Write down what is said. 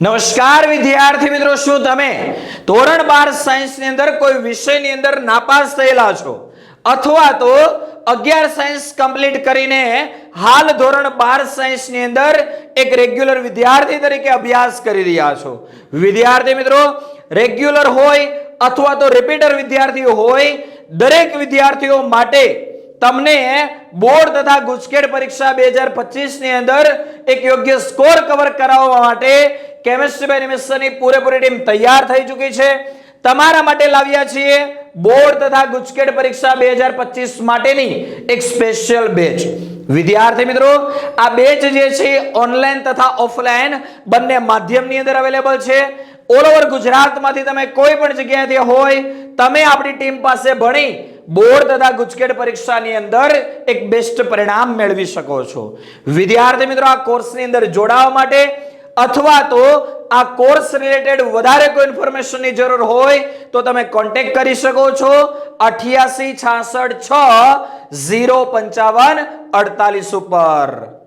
નમસ્કાર વિદ્યાર્થી મિત્રો, શું તમે ધોરણ બાર સાયન્સની અંદર કોઈ વિષયની અંદર નાપાસ થયેલા છો? અથવા તો અગિયાર સાયન્સ કમ્પ્લીટ કરીને હાલ ધોરણ બાર સાયન્સની અંદર એક રેગ્યુલર વિદ્યાર્થી તરીકે અભ્યાસ કરી રહ્યા છો. વિદ્યાર્થી મિત્રો રેગ્યુલર હોય અથવા તો રિપીટર વિદ્યાર્થીઓ હોય, દરેક વિદ્યાર્થીઓ માટે તમને બોર્ડ તથા ગુજકેટ પરીક્ષા બે હજારની અંદર એક યોગ્ય સ્કોર કવર કરાવવા માટે કેમિસ્ટ્રી બાય નિમિત્તની પૂરેપૂરી ટીમ તૈયાર થઈ ચૂકી છે. તમારા માટે લાવ્યા છીએ બોર્ડ તથા ગુજકેટ પરીક્ષા બે હજાર પચીસ માટેની એક સ્પેશિયલ બેચ વિદ્યાર્થી મિત્રો, આ બેચ જે છે ઓનલાઈન તથા ઓફલાઈન બંને માધ્યમની અંદર અવેલેબલ છે. ઓલ ઓવર ગુજરાતમાંથી તમે કોઈ પણ જગ્યાએથી હોય, તમે આપણી ટીમ પાસે ભણી બોર્ડ તથા ગુજકેટ પરીક્ષાની અંદર એક બેસ્ટ પરિણામ મેળવી શકો છો. વિદ્યાર્થી મિત્રો, આ કોર્સની અંદર જોડાવા માટે અથવા તો આ કોર્સ રિલેટેડ વધારે કોઈ ઇન્ફોર્મેશનની જરૂર હોય, તો તમે કોન્ટેક્ટ કરી શકો છો અઠ્યાસી છાસઠ છ ઝીરો પંચાવન અડતાલીસ ઉપર.